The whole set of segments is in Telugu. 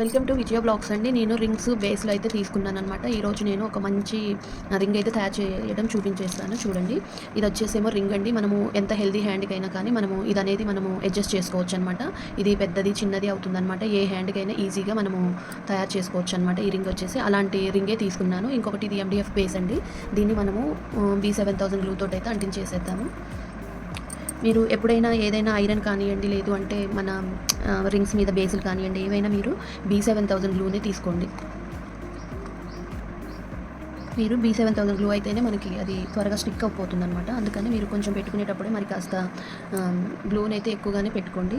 వెల్కమ్ టు విజయ బ్లాగ్స్ అండి. నేను రింగ్స్ బేస్లో అయితే తీసుకున్నాను అనమాట ఈరోజు నేను ఒక మంచి రింగ్ అయితే తయారు చేయడం చూపించేస్తాను. చూడండి. ఇది వచ్చేసేమో రింగ్ అండి. మనము ఎంత హెల్దీ హ్యాండ్కి అయినా కానీ మనము ఇది అనేది మనము అడ్జస్ట్ చేసుకోవచ్చు అనమాట ఇది పెద్దది చిన్నది అవుతుందన్నమాట. ఏ హ్యాండ్కి అయినా ఈజీగా మనము తయారు చేసుకోవచ్చు అనమాట ఈ రింగ్ వచ్చేసి అలాంటి రింగే తీసుకున్నాను. ఇంకొకటి ఇది ఎండిఎఫ్ బేస్ అండి. దీన్ని మనము బీ సెవెన్ థౌసండ్ గ్లూతో అయితే అంటించేసేద్దాము. మీరు ఎప్పుడైనా ఏదైనా ఐరన్ కానివ్వండి లేదు అంటే మన రింగ్స్ మీద బేసులు కానివ్వండి ఏవైనా మీరు బీ సెవెన్ థౌజండ్ గ్లూనే తీసుకోండి. మీరు బీ సెవెన్ థౌసండ్ గ్లూ అయితేనే మనకి అది త్వరగా స్టిక్ అయిపోతుంది అనమాట అందుకని మీరు కొంచెం పెట్టుకునేటప్పుడే మరి కాస్త గ్లూని అయితే ఎక్కువగానే పెట్టుకోండి.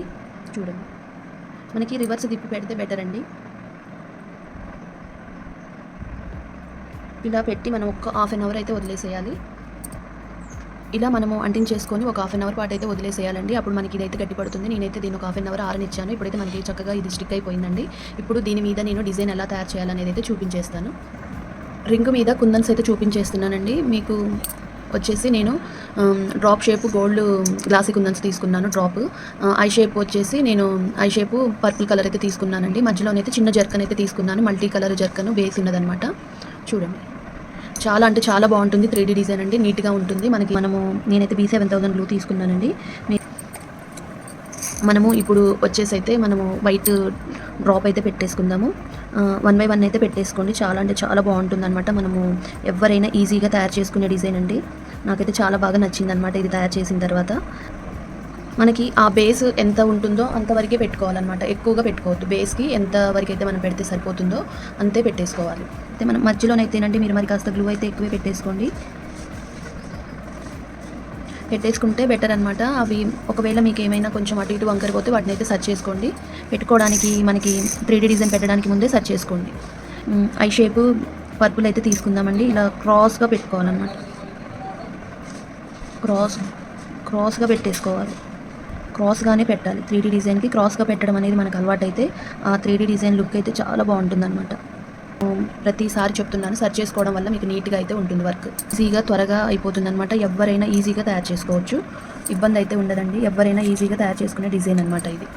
చూడండి. మనకి రివర్స్ తిప్పి పెడితే బెటర్ అండి. ఇలా పెట్టి మనం ఒక్క హాఫ్ అన్ అవర్ అయితే వదిలేసేయాలి. ఇలా మనము అంటించేసుకొని ఒక హాఫ్ అన్ అవర్ పాటు అయితే వదిలేసేయాలండి. అప్పుడు మనకి ఇదైతే గట్టి పడుతుంది. నేనైతే దీని ఒక హాఫ్ అన్ అవర్ ఆరనిచ్చాను. ఇప్పుడైతే మనకి చక్కగా ఇది స్టిక్ అయిపోయిందండి. ఇప్పుడు దీని మీద నేను డిజైన్ ఎలా తయారు చేయాలనేది అయితే చూపించేస్తాను. రింగ్ మీద కుందన్స్ అయితే చూపించేస్తున్నానండి. మీకు వచ్చేసి నేను drop shape gold glossy kundans తీసుకున్నాను డ్రాప్ ఐ షేప్ వచ్చేసి నేను ఐ షేప్ పర్పుల్ కలర్ అయితే తీసుకున్నానండి. మధ్యలోనైతే చిన్న జర్కన్ అయితే తీసుకున్నాను. మల్టీ కలర్ జర్కన్ బేస్ ఉన్నదనమాట చూడండి. చాలా అంటే చాలా బాగుంటుంది. త్రీ డిజైన్ అండి. నీట్గా ఉంటుంది. మనకి మనము నేనైతే బీ సెవెన్ థౌసండ్ బ్లూ తీసుకున్నానండి. మనము ఇప్పుడు వచ్చేసి అయితే మనము వైట్ డ్రాప్ అయితే పెట్టేసుకుందాము. వన్ బై వన్ అయితే పెట్టేసుకోండి. చాలా అంటే చాలా బాగుంటుంది అనమాట మనము ఎవరైనా ఈజీగా తయారు చేసుకునే డిజైన్ అండి. నాకైతే చాలా బాగా నచ్చింది అనమాట ఇది తయారు చేసిన తర్వాత. మనకి ఆ బేస్ ఎంత ఉంటుందో అంతవరకే పెట్టుకోవాలన్నమాట. ఎక్కువగా పెట్టుకోవద్దు. బేస్కి ఎంత వరకు అయితే మనం పెడితే సరిపోతుందో అంతే పెట్టేసుకోవాలి. అయితే మనం మధ్యలోనైతేనండి మీరు మరి కాస్త గ్లూ అయితే ఎక్కువే పెట్టేసుకోండి. పెట్టేసుకుంటే బెటర్ అనమాట అవి ఒకవేళ మీకు ఏమైనా కొంచెం అటు ఇటు వంకరిపోతే వాటిని అయితే సెర్చ్ చేసుకోండి. పెట్టుకోవడానికి మనకి త్రీడీ డిజైన్ పెట్టడానికి ముందే సెర్చ్ చేసుకోండి. ఐ షేప్ పర్పుల్ అయితే తీసుకుందామండి. ఇలా క్రాస్గా పెట్టుకోవాలన్నమాట. క్రాస్ క్రాస్గా పెట్టేసుకోవాలి. క్రాస్గానే పెట్టాలి. త్రీ డీ డిజైన్కి క్రాస్గా పెట్టడం అనేది మనకు అలవాటు అయితే ఆ త్రీ డీ డిజైన్ లుక్ అయితే చాలా బాగుంటుందన్నమాట. అనమాట ప్రతిసారి చెప్తున్నాను సర్చ్ చేసుకోవడం వల్ల మీకు నీట్గా అయితే ఉంటుంది వర్క్. ఈజీగా త్వరగా అయిపోతుంది అనమాట ఎవరైనా ఈజీగా తయారు చేసుకోవచ్చు. ఇబ్బంది అయితే ఉండదండి. ఎవరైనా ఈజీగా తయారు చేసుకునే డిజైన్ అనమాట ఇది.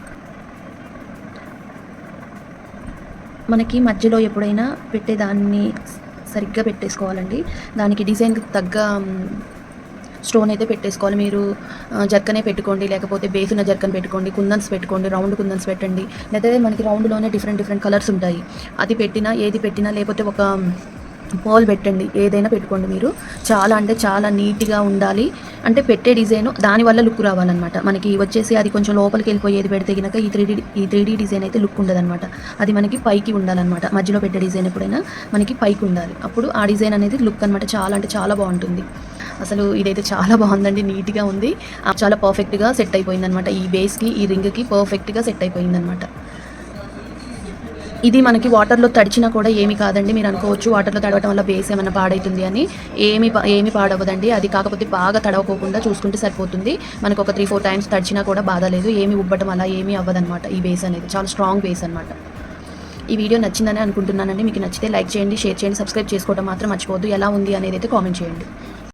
మనకి మధ్యలో ఎప్పుడైనా పెట్టేదాన్ని సరిగ్గా పెట్టేసుకోవాలండి. దానికి డిజైన్కి తగ్గ స్టోన్ అయితే పెట్టేసుకోవాలి. మీరు జర్కనే పెట్టుకోండి లేకపోతే బేసిన జర్కన్ పెట్టుకోండి కుందన్స్ పెట్టుకోండి రౌండ్ కుందన్స్ పెట్టండి. లేకపోతే మనకి రౌండ్లోనే డిఫరెంట్ డిఫరెంట్ కలర్స్ ఉంటాయి. అది పెట్టినా ఏది పెట్టినా లేకపోతే ఒక పోల్ పెట్టండి ఏదైనా పెట్టుకోండి మీరు. చాలా అంటే చాలా నీట్గా ఉండాలి. అంటే పెట్టే డిజైన్ దానివల్ల లుక్ రావాలన్నమాట. మనకి వచ్చేసి అది కొంచెం లోపలికి వెళ్ళిపోయేది పెడితే కనుక ఈ త్రీ ఈ త్రీ డిజైన్ అయితే లుక్ ఉండదన్నమాట. అది మనకి పైకి ఉండాలన్నమాట. మధ్యలో పెట్టే డిజైన్ ఎప్పుడైనా మనకి పైకి ఉండాలి. అప్పుడు ఆ డిజైన్ అనేది లుక్ అనమాట చాలా అంటే చాలా బాగుంటుంది. అసలు ఇదైతే చాలా బాగుందండి నీట్గా ఉంది. చాలా పర్ఫెక్ట్గా సెట్ అయిపోయిందనమాట ఈ బేస్కి ఈ రింగ్కి పర్ఫెక్ట్గా సెట్ అయిపోయింది అనమాట ఇది మనకి వాటర్లో తడిచినా కూడా ఏమి కాదండి. మీరు అనుకోవచ్చు వాటర్లో తడవటం వల్ల బేస్ ఏమైనా పాడవుతుంది అని. ఏమి ఏమి పాడవదండి అది కాకపోతే బాగా తడవకోకుండా చూసుకుంటే సరిపోతుంది. మనకు ఒక త్రీ ఫోర్ టైమ్స్ తడిచినా కూడా బాధ లేదు. ఏమి ఉబ్బటం అలా ఏమీ అవ్వదనమాట ఈ బేస్ అనేది. చాలా స్ట్రాంగ్ బేస్ అనమాట ఈ వీడియో నచ్చిందని అనుకుంటున్నానండి. మీకు నచ్చితే లైక్ చేయండి షేర్ చేయండి సబ్స్క్రైబ్ చేసుకోవడం మాత్రం మర్చిపోవద్దు. ఎలా ఉంది అనేది అయితే కామెంట్ చేయండి.